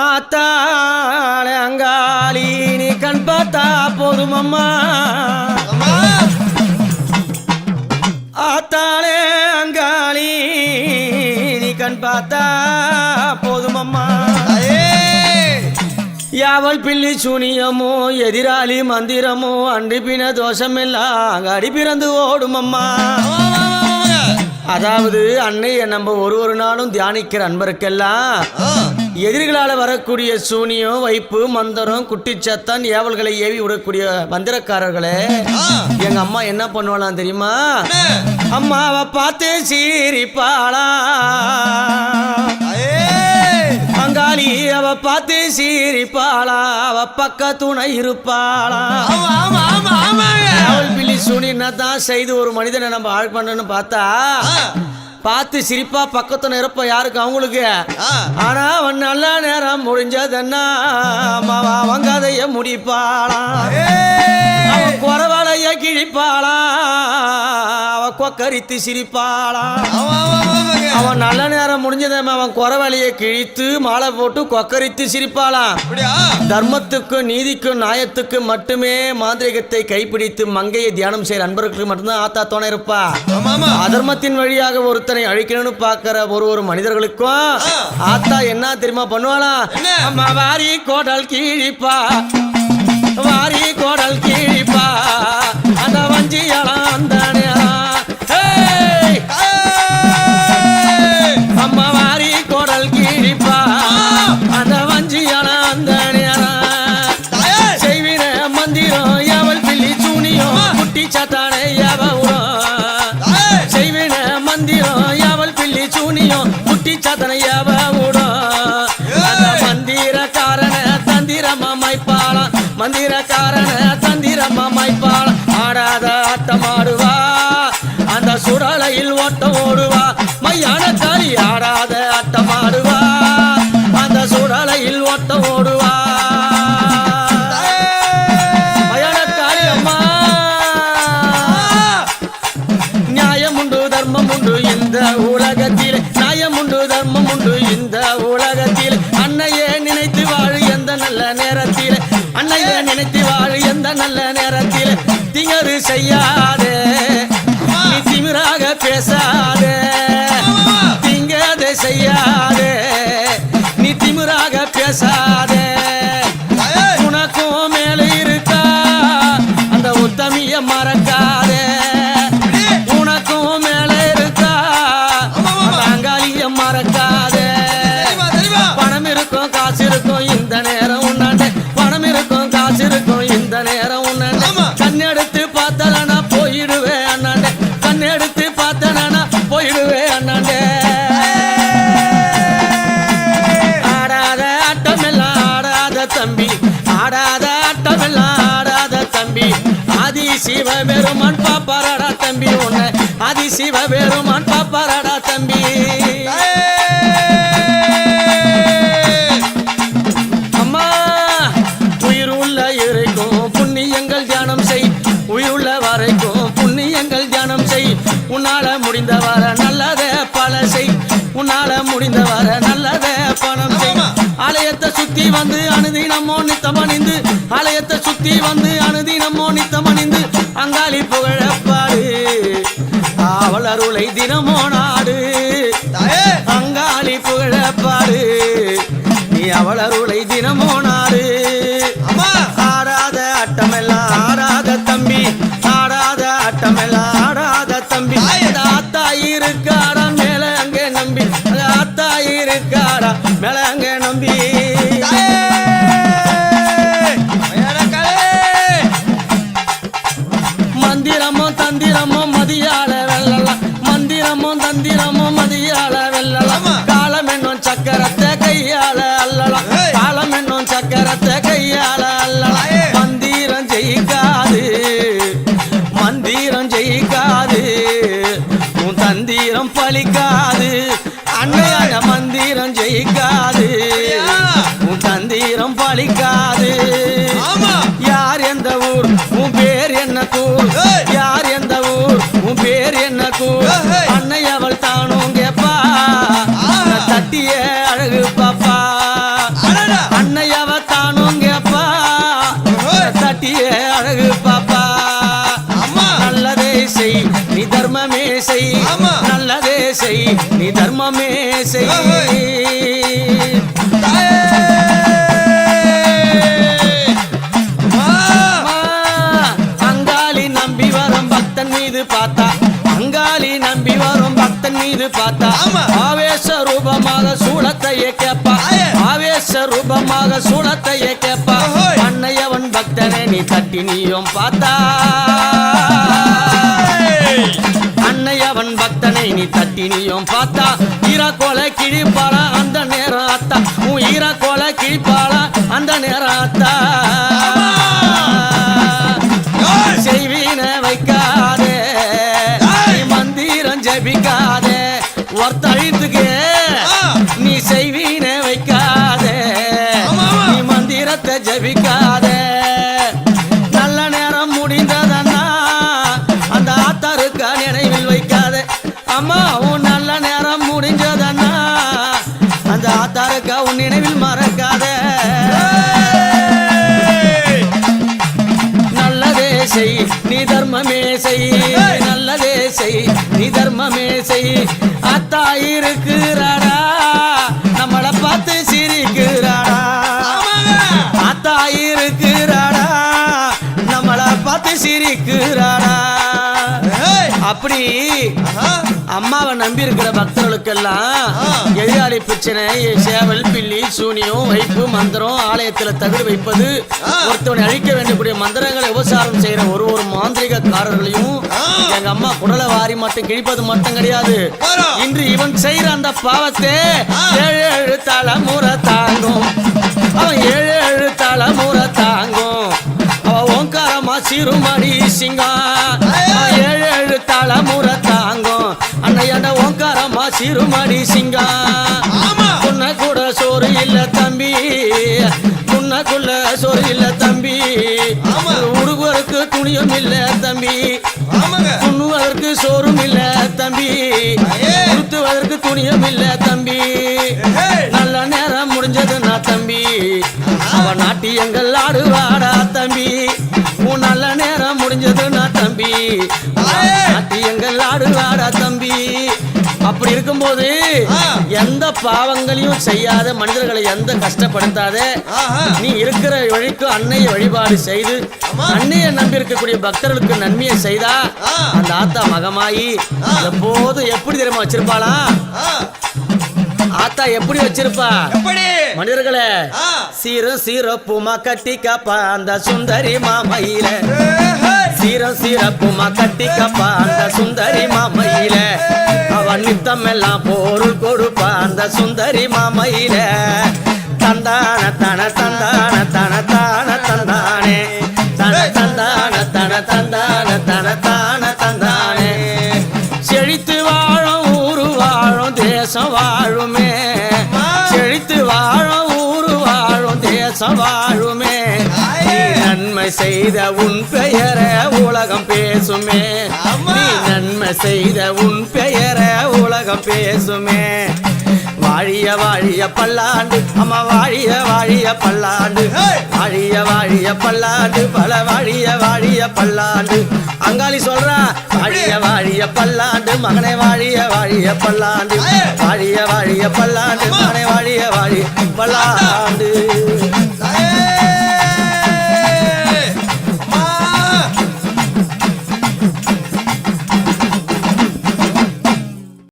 ஆத்தாளே அங்காளி நீ கண் பார்த்தா போதும் அம்மா. அம்மா. ஆத்தாளே அங்காளி நீ கண் பார்த்தா போதும் அம்மா. தாயே யாவல் பில்லி சூனியமோ எதிராளி மந்திரமோ அண்டிப்பின தோஷமெல்லாம் அடி பிறந்து ஓடும் அம்மா. ஆமா, ஆமா, ஆமாங்க. அதாவது அன்னைய நம்ம ஒரு ஒரு நாளும் தியானிக்கிற அன்பருக்கெல்லாம் எதிரிகளால வரக்கூடிய சூனியம் வைப்பு மந்திரம் குட்டிச்சத்தன் ஏவல்களை ஏவி விடக்கூடிய மந்திரக்காரர்களே. எங்க அம்மா என்ன பண்ணுவாளாம் தெரியுமா? அம்மாவை பார்த்து சீரிப்பாளா அங்காளி அவ பார்த்து சீரிப்பாளா அவ பக்க துணை இருப்பாளா. ஏவல் பில்லி சூனியன்னா தான் செய்து ஒரு மனிதனை நம்ம ஆள் பண்ணணும்னு பார்த்தா பார்த்து சிரிப்பா பக்கத்து நிரப்ப யாருக்கு அவங்களுக்கு. ஆனா அவன் நல்ல நேரம் முடிஞ்சதுன்னா அவன் அவன் கதைய முடிப்பாளா ஏய். அவன் குறவளைய கிழிப்பாளா கொக்கரித்து சிரிப்பாளா. அவன் நல்ல நேரம் முடிஞ்சதும் அவன் குறவளைய கிழித்து மாலை போட்டு கொக்கரித்து சிரிப்பாளாம்? தர்மத்துக்கும் நீதிக்கும் நியாயத்துக்கும் மட்டுமே மாந்திரிகத்தை கைப்பிடித்து மங்கையை தியானம் செய்யற அன்பர்களுக்கு மட்டும்தான் ஆத்தா துணை இருப்பா. அதர்மத்தின் வழியாக ஒருத்தனை அழிக்கணும்னு பாக்குற ஒரு ஒரு மனிதர்களுக்கும் ஆத்தா என்ன தெரியுமா பண்ணுவாளா? வாரி கோடல் கீழிப்பா. வாரி கோடல் கீழிப்பா. அந்த வஞ்சியலாம் அந்த மந்திரக்காரன தந்திரமா மைப்பாளாம் ஆடாத ஆட்டமாடுவா அந்த சுடலையில் ஓட்டம் ஓடு நினைத்து வாழு எந்த நல்ல நேரத்தில் திங்கரு செய்யாதே. நீ திமிராக பேசாதே. திங்கதை செய்யாதே. நீ திமிராக பேசாதே ஆதி சிவ பெருமான் பாப்பாரடா தம்பி உன்னை ஆதி சிவ பெருமான் பாப்பாரடா தம்பி. அம்மா உயிர் உள்ள இறைக்கும் புண்ணியங்கள் தியானம் செய். உயிர் உள்ள வரைக்கும் புண்ணியங்கள் தியானம் செய். உன்னால முடிந்த வர நல்லதே பல செய். உன்னால முடிந்த வர நல்லதே பணம் செய். ஆலயத்தை சுத்தி வந்து அனுதினமோ நித்தம் அணிந்து. ஆலயத்தை சுத்தி வந்து அனுதினமோ அருளை தினமோ நாடு. அங்காளி புகழப்பாடு நீ அவள் அருளை தினமோ நாடு. ஆடாத ஆட்டமெல்லாம் ஆடாத தம்பி. ஆடாத ஆட்டமெல்லாம் ஆடாத தம்பி. ஆத்தா இருக்காடா மேல அங்கே நம்பி. அந்த ஆத்தா இருக்காடா மேல அங்கே நம்பி. மந்திரமோ தந்திரமோ தந்திரம் பலிக்காது அன்னையான மந்திரம் ஜெயிக்காது? உன் தந்திரம் பலிக்காது செய் நீ தர்மமே செய் அங்காளி நம்பி வரும் பக்தன் மீது பார்த்தா அங்காளி நம்பி வரும் பக்தன் மீது பார்த்தா. ஆவேச ரூபமாக சூளத்தையே கேப்பா. ஆவேச ரூபமாக சூளத்தையே கேப்பா. அன்னையவன் பக்தனை நீ தட்டி நீயும் பார்த்தா பக்தனை நீ தட்டி நீயும் பார்த்தா ஈரக்கோலை கிழிப்பாளா அந்த நேரம் அத்தா உன் ஈரக்கோலை கிழிப்பாளா அந்த நேரம் அத்தா. செய்வீன வைக்காதே மந்திரம் ஜபிக்காதே ஒருத்தழித்துக்கு ஆ. நீ செய்வீன வைக்காதே. நீ மந்திரத்தை ஜபிக்காதே நினைவில் மறக்காத. நல்லதே செய் நீ தர்மமே செய். நல்லதே செய் நீ தர்மமே செய். அத்தா இருக்கிறாரா நம்மளை பார்த்து சிரிக்கிறாடா. அத்தா இருக்கிறாரா நம்மளை பார்த்து சிரிக்கிறாரா அப்படி. அம்மாவை நம்பி இருக்கிற பக்தர்களுக்கெல்லாம். எதிராளி பிரச்சனை சேவல் பில்லி சூனியம் வைப்பு மந்திரம் ஆலயத்துல தகுதி வைப்பது. ஒருத்தவனை அழிக்க வேண்டியக்கூடிய மந்திரங்களை உபசாரம் செய்யற ஒரு ஒரு மாந்திரிகக்காரர்களையும். எங்க அம்மா குடலை வாரி மட்டும் கிழிப்பது மட்டும் கிடையாது. இன்று இவன் செய்யற அந்த பாவத்தை. ஏழு ஏழு தலைமுறை தாங்கும் அவன் ஏழு ஏழு தலைமுறை தாங்கும் அவ ஓங்காரமா சிறுமணி சிங்கம் அவன் ஏழு தலைமுறை தாங்கும் அன்னையாண்ட ஓங்காரமா சிறுமணி சிங்கம் ஆமா. உன்ன கூட சோறு இல்ல தம்பி உன்னக்குள்ள சோறு இல்ல தம்பி ஆமா. உடுவருக்கு துணியும் இல்ல தம்பி ஆமாங்க. துண்ணுவதற்கு சோறும் இல்ல தம்பி. உடுத்துவதற்கு துணியும் இல்ல தம்பி. நல்ல நேரம் முடிஞ்சது நான் தம்பி அவன் நாட்டியங்கள் ஆடுவாடா தம்பி உன் நல்ல நேரம் முடிஞ்சது நான் தம்பி அப்படி இருக்கும்போது. எந்த பாவங்களையும் செய்யாத மனிதர்களை எந்த கஷ்டப்படுத்தாத. நீ இருக்கிற வழிக்கு அன்னையை வழிபாடு செய்து. அன்னையை நம்பி இருக்கக்கூடிய பக்தர்களுக்கு நன்மையை செய்தா. அந்த ஆத்தா மகமாயி. எப்போதும் எப்படி தெரியுமா வச்சிருப்பாளா. ஆத்தா எப்படி வச்சிருப்பா மனிதர்களே. சீரும் சீரப்புமா கட்டி காப்பா அந்த சுந்தரி மாமையில. சீரம் சீரப்புமா கட்டிக்கப்பா அந்த சுந்தரி மாமையில. அவன் நித்தம் எல்லாம் பொருள் கொடுப்பா அந்த சுந்தரி மாமையில. தந்தான தன தந்தான தன தான தந்தானே. தன தந்தான தன தந்தான தன தான நன்மை செய்த உன் பெயர உலகம் பேசுமே. நீ நன்மை செய்த உன் பெயர உலகம் பேசுமே வாழிய வாழிய பல்லாண்டு அம்மா வாழிய வாழிய பல்லாண்டு. வாழிய வாழிய பல்லாண்டு பல வாழிய வாழிய பல்லாண்டு அங்காளி சொல்றா வாழிய வாழிய பல்லாண்டு மகனை வாழிய வாழிய பல்லாண்டு. வாழிய வாழிய பல்லாண்டு. மகனை வாழிய வாழிய பல்லாண்டு